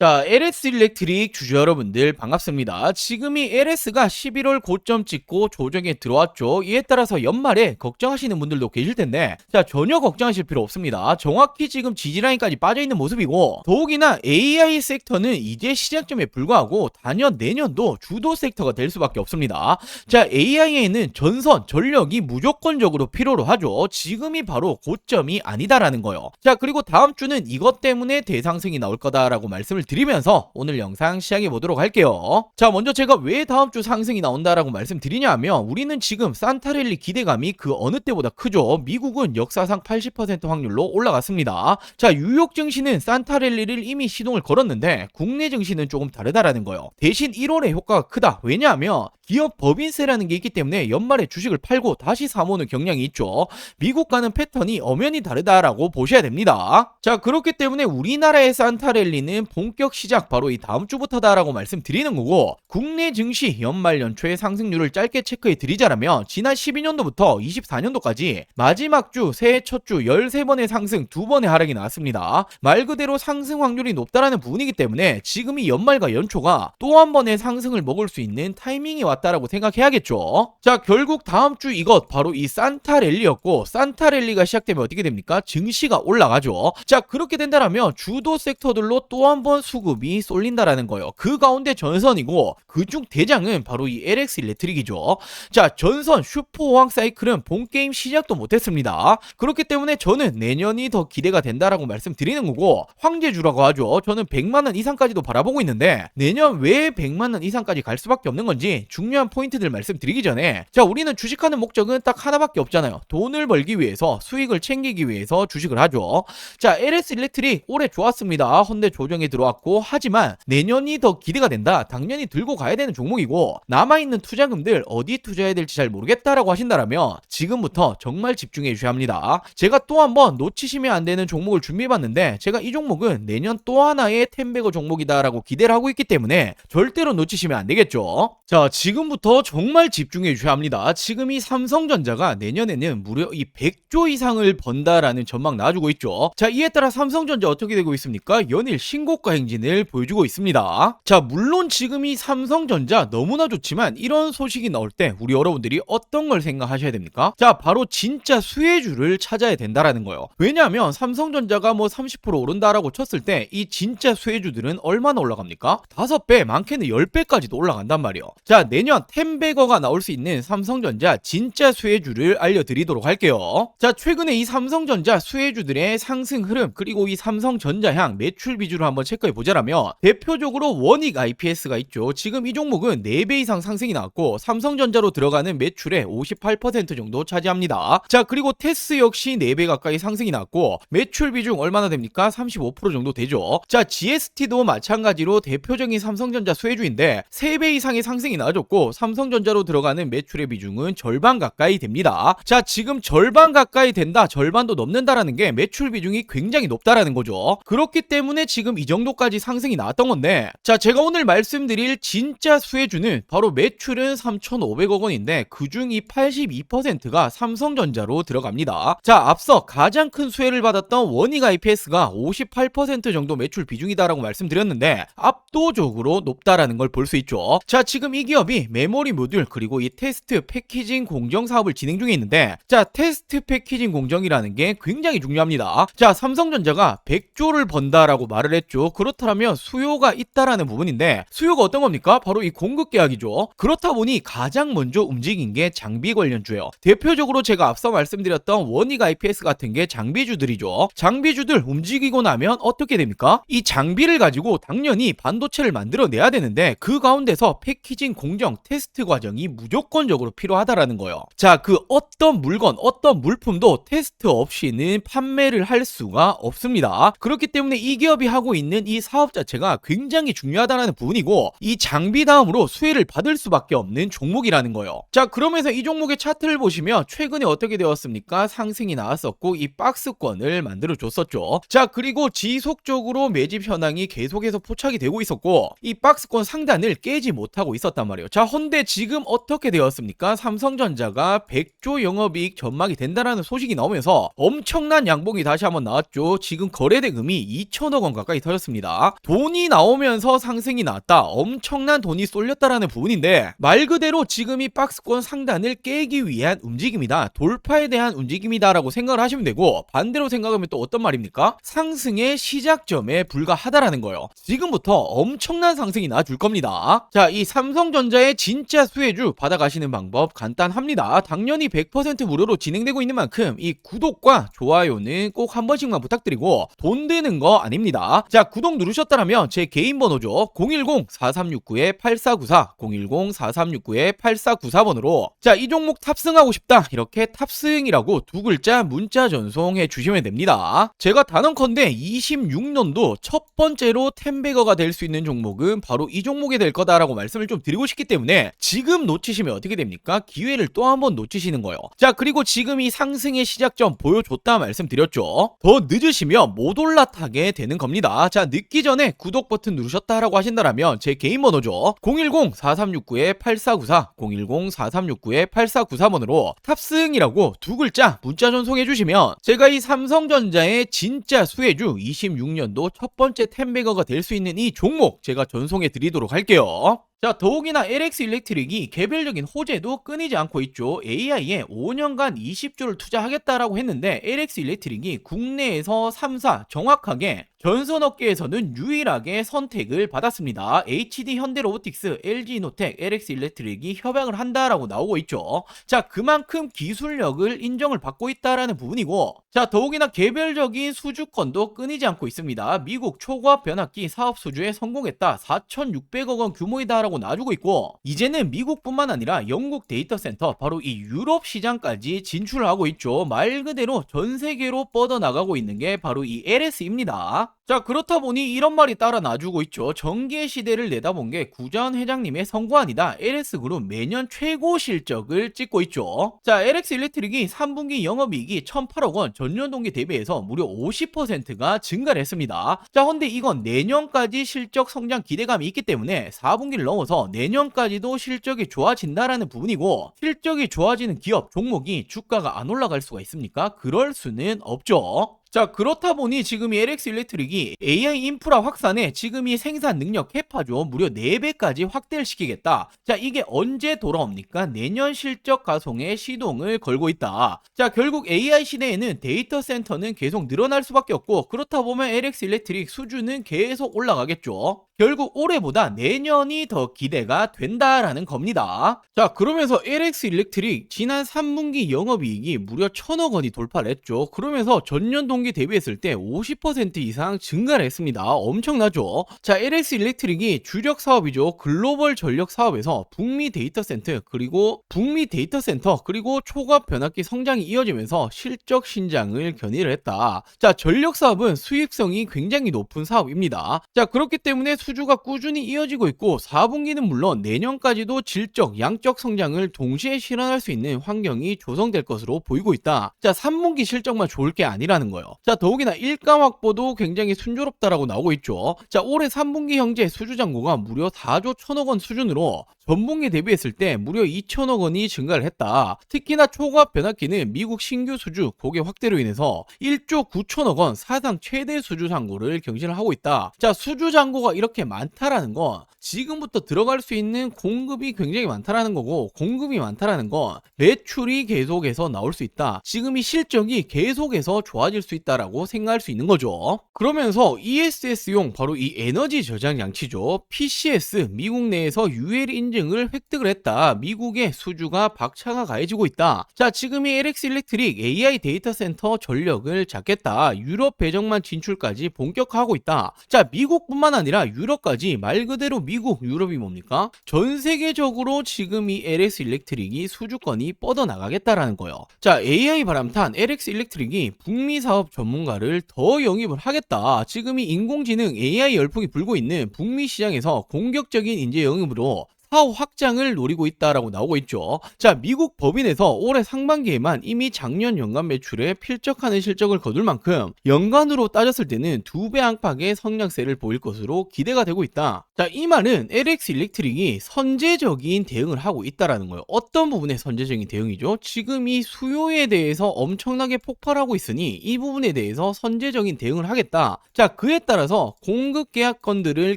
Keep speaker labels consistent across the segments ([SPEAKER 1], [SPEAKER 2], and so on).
[SPEAKER 1] 자, LS 일렉트릭 주주 여러분들 반갑습니다. 지금이 LS가 11월 고점 찍고 조정에 들어왔죠. 이에 따라서 연말에 걱정하시는 분들도 계실 텐데, 자, 전혀 걱정하실 필요 없습니다. 정확히 지금 지지라인까지 빠져있는 모습이고, 더욱이나 AI 섹터는 이제 시작점에 불과하고, 단연 내년도 주도 섹터가 될 수밖에 없습니다. 자, AI에는 전선, 전력이 무조건적으로 필요로 하죠. 지금이 바로 고점이 아니다라는 거요. 자, 그리고 다음 주는 이것 때문에 대상승이 나올 거다라고 말씀을 드리면서 오늘 영상 시작해 보도록 할게요. 자, 먼저 제가 왜 다음 주 상승이 나온다라고 말씀드리냐면 우리는 지금 산타랠리 기대감이 그 어느 때보다 크죠. 미국은 역사상 80% 확률로 올라갔습니다. 자, 뉴욕 증시는 산타랠리를 이미 시동을 걸었는데 국내 증시는 조금 다르다라는 거예요. 대신 1월에 효과가 크다. 왜냐하면 기업 법인세라는 게 있기 때문에 연말에 주식을 팔고 다시 사모는 경향이 있죠. 미국과는 패턴이 엄연히 다르다라고 보셔야 됩니다. 자, 그렇기 때문에 우리나라의 산타랠리는 본격 시작 바로 이 다음 주부터다라고 말씀드리는 거고 국내 증시 연말 연초의 상승률을 짧게 체크해 드리자라면 지난 12년도부터 24년도까지 마지막 주 새해 첫 주 13번의 상승 2번의 하락이 나왔습니다. 말 그대로 상승 확률이 높다라는 부분이기 때문에 지금이 연말과 연초가 또 한 번의 상승을 먹을 수 있는 타이밍이 왔다 라고 생각해야겠죠. 자, 결국 다음 주 이것 바로 이 산타 랠리였고 산타 랠리가 시작되면 어떻게 됩니까? 증시가 올라가죠. 자, 그렇게 된다라면 주도 섹터들로 또 한 번 수급이 쏠린다라는 거예요. 그 가운데 전선이고 그중 대장은 바로 이 LX 일렉트릭이죠. 자, 전선 슈퍼호황 사이클은 본 게임 시작도 못했습니다. 그렇기 때문에 저는 내년이 더 기대가 된다라고 말씀드리는 거고 황제주라고 하죠. 저는 100만 원 이상까지도 바라보고 있는데 내년 왜 100만 원 이상까지 갈 수밖에 없는 건지 중 요한 포인트들 말씀드리기 전에 자, 우리는 주식하는 목적은 딱 하나밖에 없잖아요. 돈을 벌기 위해서 수익을 챙기기 위해서 주식을 하죠. 자, LS 일렉트릭 올해 좋았습니다. 헌데 조정에 들어왔고 하지만 내년이 더 기대가 된다. 당연히 들고 가야 되는 종목이고 남아있는 투자금들 어디 투자해야 될지 잘 모르겠다라고 하신다라면 지금부터 정말 집중해 주셔야 합니다. 제가 또 한번 놓치시면 안 되는 종목을 준비해봤는데 제가 이 종목은 내년 또 하나의 템베거 종목이다라고 기대를 하고 있기 때문에 절대로 놓치시면 안 되겠죠. 자, 지금 부터 정말 집중해 주셔야 합니다. 지금 이 삼성전자가 내년에는 무려 이 100조 이상을 번다라는 전망 나와주고 있죠. 자, 이에 따라 삼성전자 어떻게 되고 있습니까? 연일 신고가 행진을 보여주고 있습니다. 자, 물론 지금 이 삼성전자 너무나 좋지만 이런 소식이 나올 때 우리 여러분들이 어떤 걸 생각하셔야 됩니까? 자, 바로 진짜 수혜주를 찾아야 된다라는 거예요. 왜냐하면 삼성전자가 뭐 30% 오른다라고 쳤을 때 이 진짜 수혜주들은 얼마나 올라갑니까? 5배, 많게는 10배까지도 올라간단 말이에요. 자, 내년 템베거가 나올 수 있는 삼성전자 진짜 수혜주를 알려드리도록 할게요. 자, 최근에 이 삼성전자 수혜주들의 상승 흐름 그리고 이 삼성전자향 매출 비주를 한번 체크해 보자라면 대표적으로 원익 IPS가 있죠. 지금 이 종목은 4배 이상 상승이 나왔고 삼성전자로 들어가는 매출의 58% 정도 차지합니다. 자, 그리고 테스 역시 4배 가까이 상승이 나왔고 매출 비중 얼마나 됩니까? 35% 정도 되죠. 자, GST도 마찬가지로 대표적인 삼성전자 수혜주인데 3배 이상의 상승이 나와 줬고 삼성전자로 들어가는 매출의 비중은 절반 가까이 됩니다. 자, 지금 절반 가까이 된다, 절반도 넘는다라는 게 매출 비중이 굉장히 높다라는 거죠. 그렇기 때문에 지금 이 정도까지 상승이 나왔던 건데, 자, 제가 오늘 말씀드릴 진짜 수혜주는 바로 매출은 3,500억 원인데 그중 이 82%가 삼성전자로 들어갑니다. 자, 앞서 가장 큰 수혜를 받았던 원익 IPS가 58% 정도 매출 비중이다라고 말씀드렸는데 압도적으로 높다라는 걸 볼 수 있죠. 자, 지금 이 기업이 메모리 모듈 그리고 이 테스트 패키징 공정 사업을 진행 중에 있는데 자, 테스트 패키징 공정이라는 게 굉장히 중요합니다. 자, 삼성전자가 100조를 번다라고 말을 했죠. 그렇다면 수요가 있다라는 부분인데 수요가 어떤 겁니까? 바로 이 공급 계약이죠. 그렇다 보니 가장 먼저 움직인 게 장비 관련주예요. 대표적으로 제가 앞서 말씀드렸던 원익 IPS 같은 게 장비주들이죠. 장비주들 움직이고 나면 어떻게 됩니까? 이 장비를 가지고 당연히 반도체를 만들어내야 되는데 그 가운데서 패키징 공정 테스트 과정이 무조건적으로 필요하다라는 거예요. 자, 그 어떤 물건, 어떤 물품도 테스트 없이는 판매를 할 수가 없습니다. 그렇기 때문에 이 기업이 하고 있는 이 사업 자체가 굉장히 중요하다는 부분이고 이 장비 다음으로 수혜를 받을 수밖에 없는 종목이라는 거예요. 자, 그러면서 이 종목의 차트를 보시면 최근에 어떻게 되었습니까? 상승이 나왔었고 이 박스권을 만들어 줬었죠. 자, 그리고 지속적으로 매집 현황이 계속해서 포착이 되고 있었고 이 박스권 상단을 깨지 못하고 있었단 말이에요. 자, 자, 헌데 지금 어떻게 되었습니까? 삼성전자가 100조 영업이익 전망이 된다라는 소식이 나오면서 엄청난 양봉이 다시 한번 나왔죠. 지금 거래 대금이 2천억 원 가까이 터졌습니다. 돈이 나오면서 상승이 나왔다. 엄청난 돈이 쏠렸다라는 부분인데 말 그대로 지금 이 박스권 상단을 깨기 위한 움직임이다. 돌파에 대한 움직임이다라고 생각을 하시면 되고 반대로 생각하면 또 어떤 말입니까? 상승의 시작점에 불과하다라는 거예요. 지금부터 엄청난 상승이 나줄 겁니다. 자, 이 삼성전자의 진짜 수혜주 받아가시는 방법 간단합니다. 당연히 100% 무료로 진행되고 있는 만큼 이 구독과 좋아요는 꼭 한 번씩만 부탁드리고 돈 드는 거 아닙니다. 자, 구독 누르셨다면 제 개인 번호죠. 010-4369-8494, 010-4369-8494번으로 자, 이 종목 탑승하고 싶다. 이렇게 탑승이라고 두 글자 문자 전송해 주시면 됩니다. 제가 단언컨대 26년도 첫 번째로 템베거가 될 수 있는 종목은 바로 이 종목이 될 거다라고 말씀을 좀 드리고 싶기 때문에 지금 놓치시면 어떻게 됩니까? 기회를 또 한 번 놓치시는 거예요. 자, 그리고 지금 이 상승의 시작점 보여줬다 말씀드렸죠. 더 늦으시면 못 올라타게 되는 겁니다. 자, 늦기 전에 구독 버튼 누르셨다라고 하신다면 제 개인 번호죠. 010-4369-8494, 010-4369-8494번으로 탑승이라고 두 글자 문자 전송해 주시면 제가 이 삼성전자의 진짜 수혜주 26년도 첫 번째 템베거가 될 수 있는 이 종목 제가 전송해 드리도록 할게요. 자, 더욱이나 LX 일렉트릭이 개별적인 호재도 끊이지 않고 있죠. AI에 5년간 20조를 투자하겠다라고 했는데 LX 일렉트릭이 국내에서 3사 정확하게 전선 업계에서는 유일하게 선택을 받았습니다. HD 현대로보틱스, LG노텍, LX 일렉트릭이 협약을 한다라고 나오고 있죠. 자, 그만큼 기술력을 인정을 받고 있다라는 부분이고, 자, 더욱이나 개별적인 수주권도 끊이지 않고 있습니다. 미국 초고압 변압기 사업 수주에 성공했다. 4,600억 원 규모이다라고 놔주고 있고, 이제는 미국뿐만 아니라 영국 데이터 센터, 바로 이 유럽 시장까지 진출을 하고 있죠. 말 그대로 전 세계로 뻗어나가고 있는 게 바로 이 LS입니다. 자 그렇다 보니 이런 말이 따라 놔주고 있죠. 전기의 시대를 내다본 게 구자원 회장님의 성과아니다 LS그룹 매년 최고 실적을 찍고 있죠. 자 LX 일렉트릭이 3분기 영업이익이 1,008억 원 전년 동기 대비해서 무려 50%가 증가를 했습니다. 자 근데 이건 내년까지 실적 성장 기대감이 있기 때문에 4분기를 넘어서 내년까지도 실적이 좋아진다라는 부분이고 실적이 좋아지는 기업 종목이 주가가 안 올라갈 수가 있습니까? 그럴 수는 없죠. 자 그렇다 보니 지금 이 LX 일렉트릭이 AI 인프라 확산에 지금 이 생산 능력 캐파죠 무려 4배까지 확대를 시키겠다 자 이게 언제 돌아옵니까 내년 실적 가송에 시동을 걸고 있다 자 결국 AI 시대에는 데이터 센터는 계속 늘어날 수밖에 없고 그렇다 보면 LX 일렉트릭 수준은 계속 올라가겠죠 결국 올해보다 내년이 더 기대가 된다라는 겁니다. 자, 그러면서 LX 일렉트릭 지난 3분기 영업이익이 무려 1000억 원이 돌파를 했죠. 그러면서 전년 동기 대비했을 때 50% 이상 증가를 했습니다. 엄청나죠? 자, LX 일렉트릭이 주력 사업이죠. 글로벌 전력 사업에서 북미 데이터 센터 그리고 북미 데이터 센터 그리고 초과압 변압기 성장이 이어지면서 실적 신장을 견인을 했다. 자, 전력 사업은 수익성이 굉장히 높은 사업입니다. 자, 그렇기 때문에 수주가 꾸준히 이어지고 있고 4분기는 물론 내년까지도 질적, 양적 성장을 동시에 실현할 수 있는 환경이 조성될 것으로 보이고 있다. 자, 3분기 실적만 좋을 게 아니라는 거예요. 자, 더욱이나 일감 확보도 굉장히 순조롭다라고 나오고 있죠. 자, 올해 3분기 형제 수주 잔고가 무려 4조 1천억 원 수준으로 전분기 대비했을 때 무려 2천억 원이 증가를 했다. 특히나 초과압 변압기는 미국 신규 수주 고객 확대로 인해서 1조 9천억 원 사상 최대 수주 잔고를 경신을 하고 있다. 자, 수주 잔고가 이렇게 많다라는 건 지금부터 들어갈 수 있는 공급이 굉장히 많다라는 거고 공급이 많다라는 건 매출이 계속해서 나올 수 있다. 지금 이 실적이 계속해서 좋아질 수 있다라고 생각할 수 있는 거죠. 그러면서 ESS용 바로 이 에너지 저장 장치죠. PCS 미국 내에서 UL 인증 을 획득을 했다. 미국의 수주가 박차가 가해지고 있다. 자, 지금 이 LX 일렉트릭 AI 데이터 센터 전력을 잡겠다. 유럽 배정만 진출까지 본격화하고 있다. 자, 미국뿐만 아니라 유럽까지 말 그대로 미국, 유럽이 뭡니까? 전 세계적으로 지금 이 LX 일렉트릭이 수주권이 뻗어나가겠다라는 거예요. 자, AI 바람탄 LX 일렉트릭이 북미 사업 전문가를 더 영입을 하겠다. 지금 이 인공지능 AI 열풍이 불고 있는 북미 시장에서 공격적인 인재 영입으로 사업 확장을 노리고 있다라고 나오고 있죠. 자, 미국 법인에서 올해 상반기에만 이미 작년 연간 매출에 필적하는 실적을 거둘 만큼 연간으로 따졌을 때는 두 배 안팎의 성장세를 보일 것으로 기대가 되고 있다. 자, 이 말은 LX 일렉트릭이 선제적인 대응을 하고 있다라는 거예요. 어떤 부분의 선제적인 대응이죠? 지금 이 수요에 대해서 엄청나게 폭발하고 있으니 이 부분에 대해서 선제적인 대응을 하겠다. 자, 그에 따라서 공급 계약건들을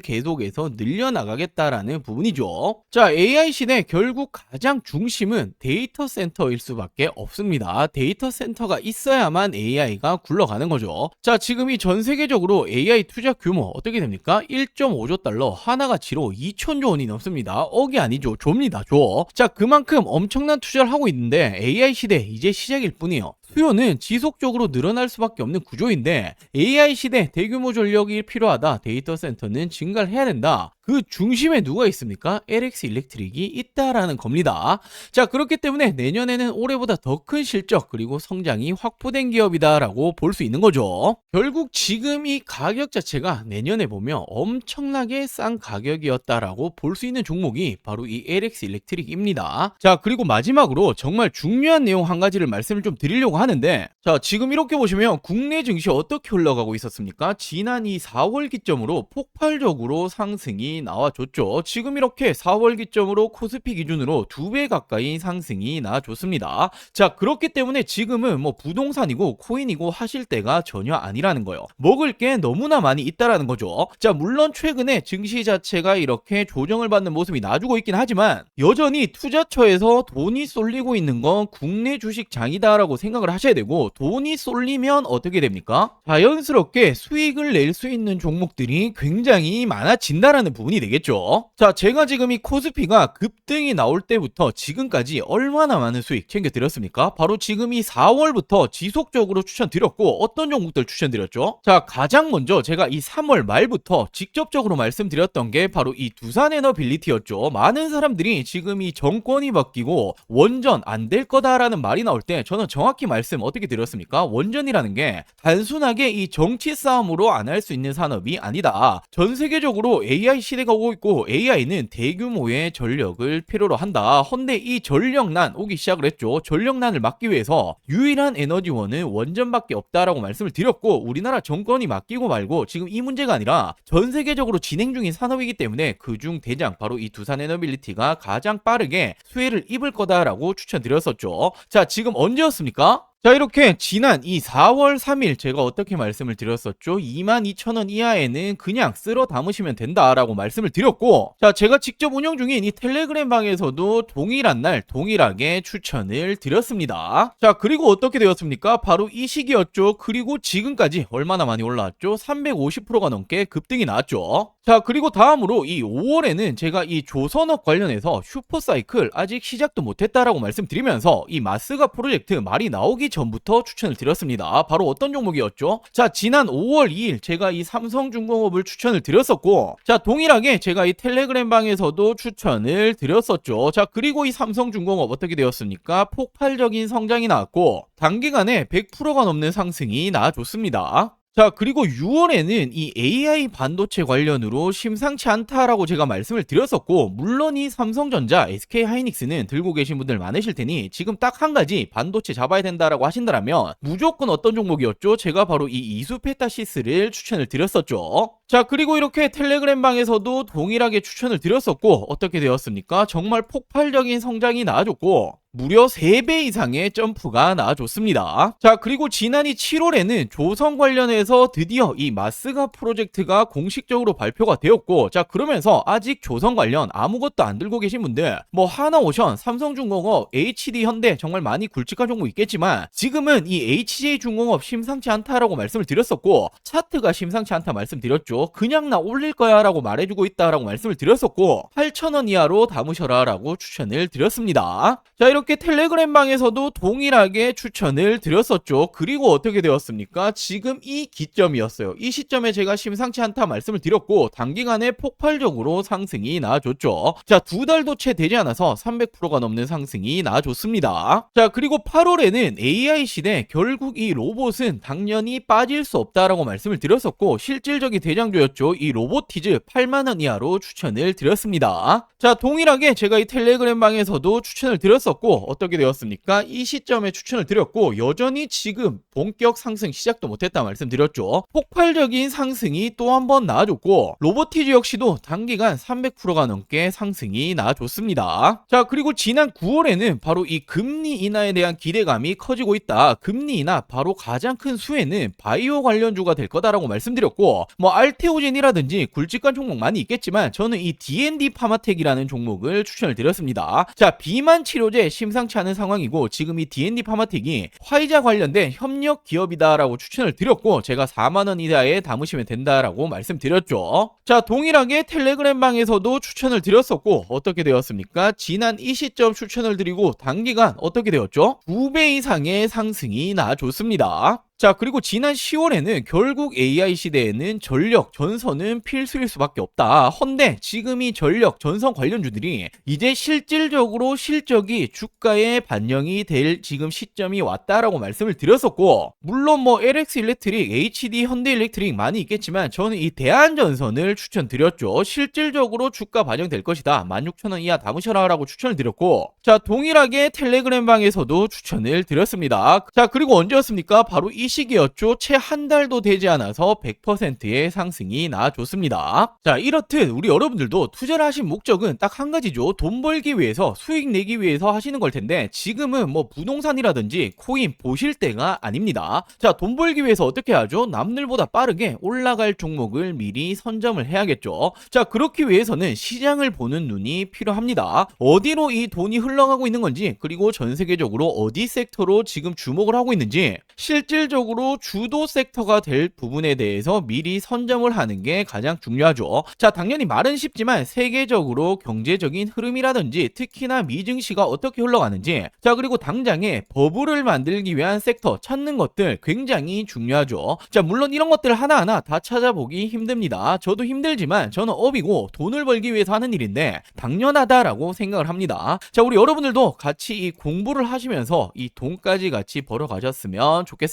[SPEAKER 1] 계속해서 늘려나가겠다라는 부분이죠. 자, AI 시대 결국 가장 중심은 데이터 센터일 수밖에 없습니다. 데이터 센터가 있어야만 AI가 굴러가는 거죠. 자, 지금 이 전 세계적으로 AI 투자 규모 어떻게 됩니까? 1.5조 달러, 하나가치로 2천조 원이 넘습니다. 억이 아니죠. 조입니다. 조. 자, 그만큼 엄청난 투자를 하고 있는데 AI 시대 이제 시작일 뿐이에요. 수요는 지속적으로 늘어날 수밖에 없는 구조인데 AI 시대 대규모 전력이 필요하다. 데이터 센터는 증가를 해야 된다. 그 중심에 누가 있습니까? LX 일렉트릭이 있다라는 겁니다. 자, 그렇기 때문에 내년에는 올해보다 더 큰 실적 그리고 성장이 확보된 기업이다라고 볼 수 있는 거죠. 결국 지금 이 가격 자체가 내년에 보면 엄청나게 싼 가격이었다라고 볼 수 있는 종목이 바로 이 LX 일렉트릭입니다. 자, 그리고 마지막으로 정말 중요한 내용 한 가지를 말씀을 좀 드리려고 하는데 자, 지금 이렇게 보시면 국내 증시 어떻게 흘러가고 있었습니까? 지난 이 4월 기점으로 폭발적으로 상승이 나와줬죠. 지금 이렇게 4월 기점으로 코스피 기준으로 두 배 가까이 상승이 나와줬습니다. 자, 그렇기 때문에 지금은 뭐 부동산이고 코인이고 하실 때가 전혀 아니라는 거예요. 먹을 게 너무나 많이 있다라는 거죠. 자, 물론 최근에 증시 자체가 이렇게 조정을 받는 모습이 나주고 있긴 하지만 여전히 투자처에서 돈이 쏠리고 있는 건 국내 주식장이다라고 생각을 하셔야 되고 돈이 쏠리면 어떻게 됩니까? 자연스럽게 수익을 낼 수 있는 종목들이 굉장히 많아진다라는 부분이 되겠죠. 자, 제가 지금 이 코스피가 급등이 나올 때부터 지금까지 얼마나 많은 수익 챙겨드렸습니까? 바로 지금 이 4월부터 지속적으로 추천드렸고 어떤 종목들 추천드렸죠? 자, 가장 먼저 제가 이 3월 말부터 직접적으로 말씀드렸던 게 바로 이 두산 에너빌리티였죠. 많은 사람들이 지금 이 정권이 바뀌고 원전 안 될 거다라는 말이 나올 때 저는 정확히 말씀 어떻게 드렸습니까? 원전이라는 게 단순하게 이 정치 싸움으로 안 할 수 있는 산업이 아니다. 전 세계적으로 AI 시대가 오고 있고 AI는 대규모의 전력을 필요로 한다. 헌데 이 전력난 오기 시작을 했죠. 전력난을 막기 위해서 유일한 에너지원은 원전밖에 없다라고 말씀을 드렸고 우리나라 정권이 맡기고 말고 지금 이 문제가 아니라 전 세계적으로 진행 중인 산업이기 때문에 그중 대장 바로 이 두산 에너빌리티가 가장 빠르게 수혜를 입을 거다라고 추천드렸었죠. 자, 지금 언제였습니까? 자 이렇게 지난 이 4월 3일 제가 어떻게 말씀을 드렸었죠? 22,000원 이하에는 그냥 쓸어 담으시면 된다라고 말씀을 드렸고 자 제가 직접 운영 중인 이 텔레그램 방에서도 동일한 날 동일하게 추천을 드렸습니다. 자 그리고 어떻게 되었습니까? 바로 이 시기였죠. 그리고 지금까지 얼마나 많이 올라왔죠? 350%가 넘게 급등이 나왔죠. 자 그리고 다음으로 이 5월에는 제가 이 조선업 관련해서 슈퍼사이클 아직 시작도 못했다라고 말씀드리면서 이 마스가 프로젝트 말이 나오기 전부터 추천을 드렸습니다. 바로 어떤 종목이었죠? 자, 지난 5월 2일 제가 이 삼성중공업을 추천을 드렸었고, 자, 동일하게 제가 이 텔레그램 방에서도 추천을 드렸었죠. 자, 그리고 이 삼성중공업 어떻게 되었습니까? 폭발적인 성장이 나왔고, 단기간에 100%가 넘는 상승이 나와줬습니다. 자, 그리고 6월에는 이 AI 반도체 관련으로 심상치 않다라고 제가 말씀을 드렸었고, 물론 이 삼성전자, SK 하이닉스는 들고 계신 분들 많으실 테니 지금 딱 한 가지 반도체 잡아야 된다라고 하신다면 무조건 어떤 종목이었죠? 제가 바로 이 이수페타시스를 추천을 드렸었죠. 자, 그리고 이렇게 텔레그램 방에서도 동일하게 추천을 드렸었고, 어떻게 되었습니까? 정말 폭발적인 성장이 나와줬고, 무려 3배 이상의 점프가 나와줬습니다. 자, 그리고 지난이 7월에는 조선 관련해서 드디어 이 마스가 프로젝트가 공식적으로 발표가 되었고, 자, 그러면서 아직 조선 관련 아무것도 안 들고 계신 분들, 뭐 하나오션, 삼성중공업, HD 현대 정말 많이 굵직한 종목 있겠지만, 지금은 이 HJ중공업 심상치 않다라고 말씀을 드렸었고, 차트가 심상치 않다 말씀드렸죠. 그냥 나 올릴 거야 라고 말해주고 있다라고 말씀을 드렸었고, 8,000원 이하로 담으셔라 라고 추천을 드렸습니다. 자, 이렇게 이렇게 텔레그램 방에서도 동일하게 추천을 드렸었죠. 그리고 어떻게 되었습니까? 지금 이 기점이었어요. 이 시점에 제가 심상치 않다 말씀을 드렸고 단기간에 폭발적으로 상승이 나와줬죠. 자, 두 달도 채 되지 않아서 300%가 넘는 상승이 나와줬습니다. 자, 그리고 8월에는 AI 시대 결국 이 로봇은 당연히 빠질 수 없다라고 말씀을 드렸었고 실질적인 대장주였죠. 이 로보티즈 8만 원 이하로 추천을 드렸습니다. 자, 동일하게 제가 이 텔레그램 방에서도 추천을 드렸었고 어떻게 되었습니까? 이 시점에 추천을 드렸고 여전히 지금 본격 상승 시작도 못했다 말씀드렸죠. 폭발적인 상승이 또 한 번 나와줬고 로보티즈 역시도 단기간 300%가 넘게 상승이 나와줬습니다. 자, 그리고 지난 9월에는 바로 이 금리 인하에 대한 기대감이 커지고 있다. 금리 인하 바로 가장 큰 수혜는 바이오 관련주가 될 거다라고 말씀드렸고 뭐 알테오젠이라든지 굵직한 종목 많이 있겠지만 저는 이 D&D 파마텍이라는 종목을 추천을 드렸습니다. 자, 비만 치료제 심상치 않은 상황이고 지금 이 D&D 파마텍이 화이자 관련된 협력 기업이다라고 추천을 드렸고 제가 4만 원 이하에 담으시면 된다라고 말씀드렸죠. 자, 동일하게 텔레그램 방에서도 추천을 드렸었고 어떻게 되었습니까? 지난 이 시점 추천을 드리고 단기간 어떻게 되었죠? 2배 이상의 상승이 나와줬습니다. 자, 그리고 지난 10월에는 결국 AI 시대에는 전력, 전선은 필수일 수밖에 없다. 헌데 지금 이 전력, 전선 관련주들이 이제 실질적으로 실적이 주가에 반영이 될 지금 시점이 왔다라고 말씀을 드렸었고, 물론 뭐 LX 일렉트릭, HD 현대 일렉트릭 많이 있겠지만 저는 이 대한전선을 추천드렸죠. 실질적으로 주가 반영될 것이다. 16,000원 이하 담으셔라라고 추천을 드렸고, 자, 동일하게 텔레그램 방에서도 추천을 드렸습니다. 자, 그리고 언제였습니까? 바로 이 시기였죠. 채 한 달도 되지 않아서 100%의 상승이 나와줬습니다. 자, 이렇듯 우리 여러분들도 투자를 하신 목적은 딱 한 가지죠. 돈 벌기 위해서 수익 내기 위해서 하시는 걸 텐데 지금은 뭐 부동산이라든지 코인 보실 때가 아닙니다. 자, 돈 벌기 위해서 어떻게 하죠? 남들보다 빠르게 올라갈 종목을 미리 선점을 해야겠죠. 자, 그렇기 위해서는 시장을 보는 눈이 필요합니다. 어디로 이 돈이 흘러가고 있는 건지 그리고 전 세계적으로 어디 섹터로 지금 주목을 하고 있는지 실질적으로 주도 섹터가 될 부분에 대해서 미리 선점을 하는 게 가장 중요하죠. 자, 당연히 말은 쉽지만 세계적으로 경제적인 흐름이라든지 특히나 미증시가 어떻게 흘러가는지 자, 그리고 당장에 버블을 만들기 위한 섹터 찾는 것들 굉장히 중요하죠. 자, 물론 이런 것들 하나하나 다 찾아보기 힘듭니다. 저도 힘들지만 저는 업이고 돈을 벌기 위해서 하는 일인데 당연하다라고 생각을 합니다. 자, 우리 여러분들도 같이 이 공부를 하시면서 이 돈까지 같이 벌어가셨으면 좋겠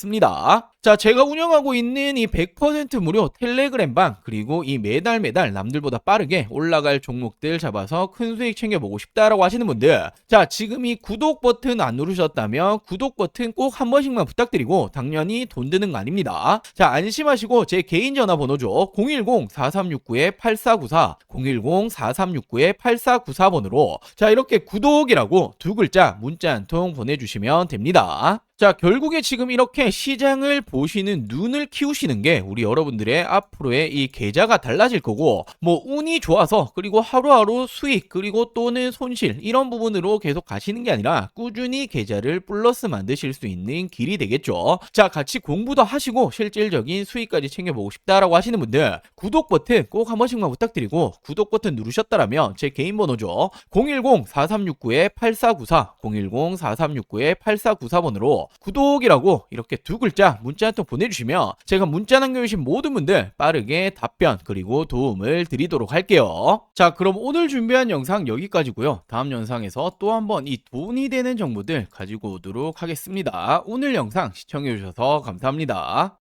[SPEAKER 1] 자, 제가 운영하고 있는 이 100% 무료 텔레그램 방 그리고 이 매달 매달 남들보다 빠르게 올라갈 종목들 잡아서 큰 수익 챙겨보고 싶다라고 하시는 분들 자, 지금 이 구독 버튼 안 누르셨다면 구독 버튼 꼭 한 번씩만 부탁드리고 당연히 돈 드는 거 아닙니다. 자, 안심하시고 제 개인 전화번호죠. 010-4369-8494 010-4369-8494번으로 자, 이렇게 구독이라고 두 글자 문자 한 통 보내주시면 됩니다. 자, 결국에 지금 이렇게 시장을 보시는 눈을 키우시는 게 우리 여러분들의 앞으로의 이 계좌가 달라질 거고, 뭐, 운이 좋아서, 그리고 하루하루 수익, 그리고 또는 손실, 이런 부분으로 계속 가시는 게 아니라 꾸준히 계좌를 플러스 만드실 수 있는 길이 되겠죠. 자, 같이 공부도 하시고 실질적인 수익까지 챙겨보고 싶다라고 하시는 분들, 구독 버튼 꼭 한 번씩만 부탁드리고, 구독 버튼 누르셨다라면 제 개인 번호죠. 010-4369-8494, 010-4369-8494번으로 구독이라고 이렇게 두 글자 문자 한 통 보내주시면 제가 문자 남겨주신 모든 분들 빠르게 답변 그리고 도움을 드리도록 할게요. 자 그럼 오늘 준비한 영상 여기까지고요. 다음 영상에서 또 한번 이 돈이 되는 정보들 가지고 오도록 하겠습니다. 오늘 영상 시청해주셔서 감사합니다.